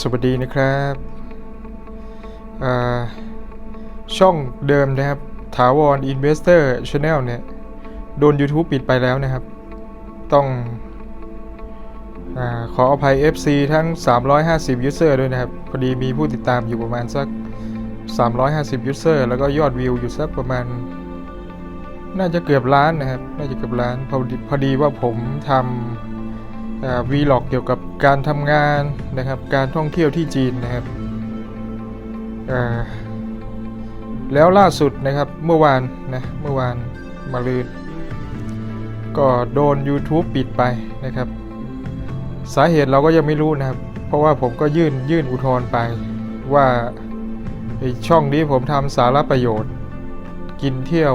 สวัสดีนะครับช่องเดิมนะครับ ถาวร Investor Channel เนี่ย โดน YouTube ปิดไปแล้วนะครับ ต้องอขออภัย FC ทั้ง 350 User ด้วยนะครับ พอดีมีผู้ติดตามอยู่ประมาณสัก 350 User แล้วก็ยอดวิวอยู่สักประมาณ น่าจะเกือบล้านนะครับ น่าจะเกือบล้านพอดีพอดีว่าผมทำ วีล็อกเกี่ยวกับการทำงานนะครับ การท่องเที่ยวที่จีนนะครับแล้วล่าสุดนะครับเมื่อวานนะเมื่อวานมาลืนก็โดน YouTube ปิดไปนะครับ สาเหตุเราก็ยังไม่รู้นะครับ เพราะว่าผมก็ยื่นยื่นอุทธรณ์ไป ว่าไอช่องนี้ผมทำสาระประโยชน์ กินเที่ยว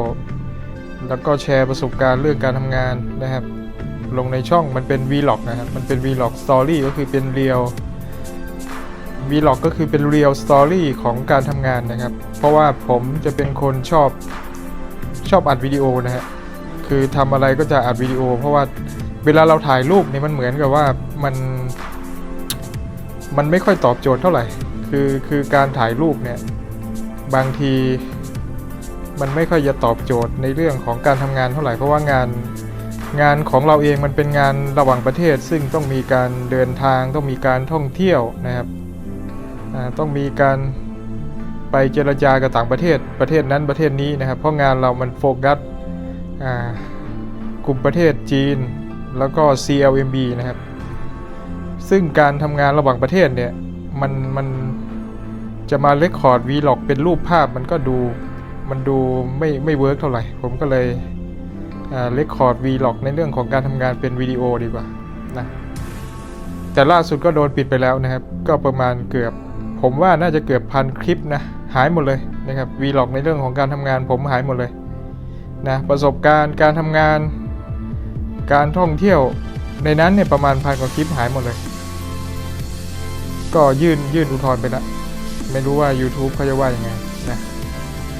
แล้วก็แชร์ประสบการณ์เรื่องการทำงานนะครับ ลงในช่องมันเป็น Vlog นะครับ มันเป็น Vlog Story ก็คือเป็นเรียว Vlog ก็คือเป็นเรียลสตอรี่ของการทำงานนะครับ เพราะว่าผมจะเป็นคนชอบชอบอัดวิดีโอนะฮะ คือทำอะไรก็จะอัดวิดีโอ เพราะว่าเวลาเราถ่ายรูปเนี่ยมันเหมือนกับว่ามัน มันไม่ค่อยตอบโจทย์เท่าไหร่ คือคือการถ่ายรูปเนี่ยบางทีมันไม่ค่อยจะตอบโจทย์ในเรื่องของการทำงานเท่าไหร่เพราะว่างาน งานของเราเองมันเป็นงานระหว่างประเทศ ซึ่งต้องมีการเดินทางต้องมีการท่องเที่ยวนะครับต้องมีการไปเจรจากับต่างประเทศประเทศนั้นประเทศนี้นะครับ เพราะงานเรามันโฟกัสกลุ่มประเทศจีนแล้วก็ CLMB นะครับ ซึ่งการทำงานระหว่างประเทศเนี่ยมันมันจะมาเลคคอร์ดวีล็อกเป็นรูปภาพมันก็ดูมันดูไม่ไม่เวิร์กเท่าไหร่ ผมก็เลย เรคคอร์ดวีล็อกในเรื่องของการทำงานเป็นวิดีโอดีกว่านะแต่ล่าสุดก็โดนปิดไปแล้วนะครับ ก็ประมาณเกือบ ผมว่าน่าจะเกือบพันคลิปนะหายหมดเลยนะครับวีล็อกในเรื่องของการทำงานผมหายหมดเลยนะประสบการณ์การทำงาน การท่องเที่ยวในนั้นเนี่ยประมาณพันกว่าคลิปหายหมดเลย ก็ยื่นยื่นอุทธรณ์ไปล้วไม่รู้ว่า YouTube เขาจะว่ายังไงนะ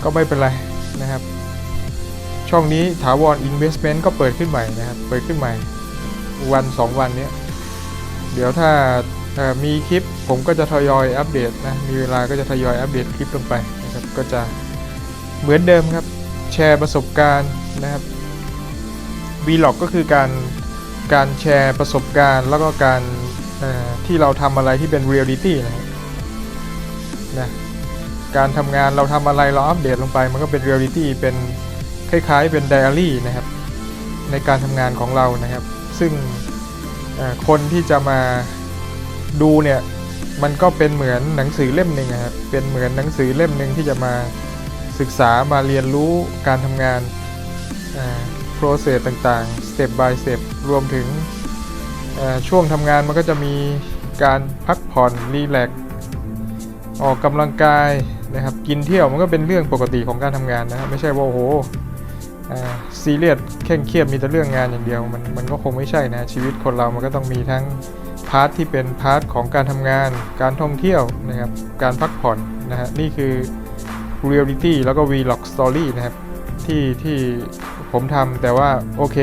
ก็ไม่เป็นไรนะครับ ช่องนี้ถาวร Investment ก็เปิดขึ้นใหม่นะครับ เปิดขึ้นใหม่ วัน 2 วันเนี้ยเดี๋ยวถ้ามีคลิปผมก็จะทยอยอัปเดตนะ มีเวลาก็จะทยอยอัปเดตคลิปลงไปนะครับ ก็จะเหมือนเดิมครับ แชร์ประสบการณ์นะครับ Vlog ก็คือการการแชร์ประสบการณ์ แล้วก็การที่เราทำอะไรที่เป็น Reality นะครับนะการทำงานเราทำอะไรเราอัปเดตลงไป มันก็เป็น Reality เป็น คล้ายๆเป็นไดอารี่นะครับในการทำงานของเรานะครับ ซึ่งคนที่จะมาดูเนี่ยมันก็เป็นเหมือนหนังสือเล่มหนึ่งนะครับเป็นเหมือนหนังสือเล่มหนึ่งที่จะมาศึกษามาเรียนรู้การทำงานโปรเซสต่างๆ step by step รวมถึงช่วงทำงานมันก็จะมีการพักผ่อนรีแลกออกกำลังกายนะครับ กินเที่ยวมันก็เป็นเรื่องปกติของการทำงานนะครับ ไม่ใช่ว่าโอ้โห ซีเรียสเคร่งเครียดมีแต่เรื่องงานอย่างเดียว มันมันก็คงไม่ใช่นะ ชีวิตคนเรามันก็ต้องมีทั้งพาร์ทที่เป็นพาร์ทของการทำงาน การท่องเที่ยวนะครับการพักผ่อนนะฮะนี่คือ reality แล้วก็ vlog story นะครับที่ที่ผมทำแต่ว่าโอเค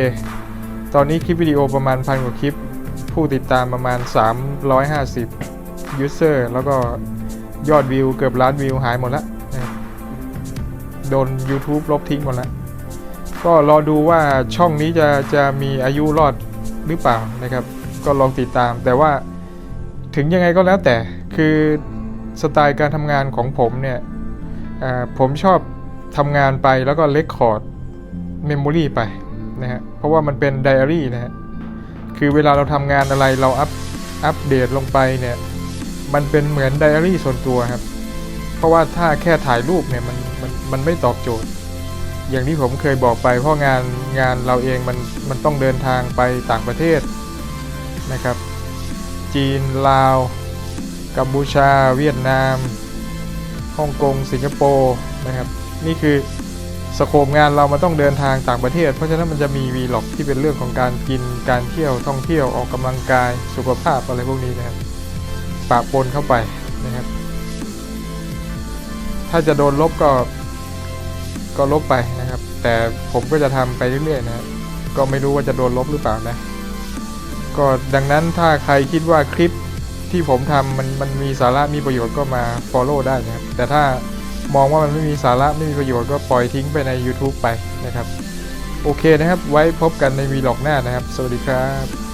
ตอนนี้คลิปวิดีโอประมาณพันกว่าคลิป ผู้ติดตามประมาณ 350 user แล้วก็ยอดวิวเกือบล้านวิวหายหมดละโดน YouTube ลบทิ้งหมดล้ว ก็รอดูว่าช่องนี้จะจะมีอายุรอดหรือเปล่านะครับ ก็ลองติดตาม แต่ว่าถึงยังไงก็แล้วแต่คือสไตล์การทำงานของผมเนี่ยผมชอบทำงานไปแล้วก็เลคคอร์ดเมมโมรีไปนะฮะเพราะว่ามันเป็นไดอารี่นะฮะคือเวลาเราทำงานอะไรเราอัพอัปเดตลงไปเนี่ยมันเป็นเหมือนไดอารี่ส่วนตัวครับ เพราะว่าถ้าแค่ถ่ายรูปเนี่ยมันมันมันไม่ตอบโจทย์ อย่างที่ผมเคยบอกไป เพราะงานงานเราเองมันมันต้องเดินทางไปต่างประเทศนะครับ จีนลาว กัมพูชา เวียดนามฮ่องกงสิงคโปร์นะครับนี่คือสโคปงานเรามันต้องเดินทางต่างประเทศ เพราะฉะนั้นมันจะมีวีล็อกที่เป็นเรื่องของการกินการเที่ยวท่องเที่ยวออกกำลังกายสุขภาพอะไรพวกนี้นะครับปะปนเข้าไปนะครับ ถ้าจะโดนลบก็ ก็ลบไปนะครับ แต่ผมก็จะทำไปเรื่อยๆนะครับก็ไม่รู้ว่าจะโดนลบหรือเปล่านะ ก็ดังนั้นถ้าใครคิดว่าคลิปที่ผมทำมันมันมีสาระมีประโยชน์ก็มา Follow ได้นะครับ แต่ถ้ามองว่ามันไม่มีสาระไม่มีประโยชน์ก็ปล่อยทิ้งไปใน YouTube ไปนะครับ โอเคนะครับ ไว้พบกันในวีล็อกหน้านะครับ สวัสดีครับ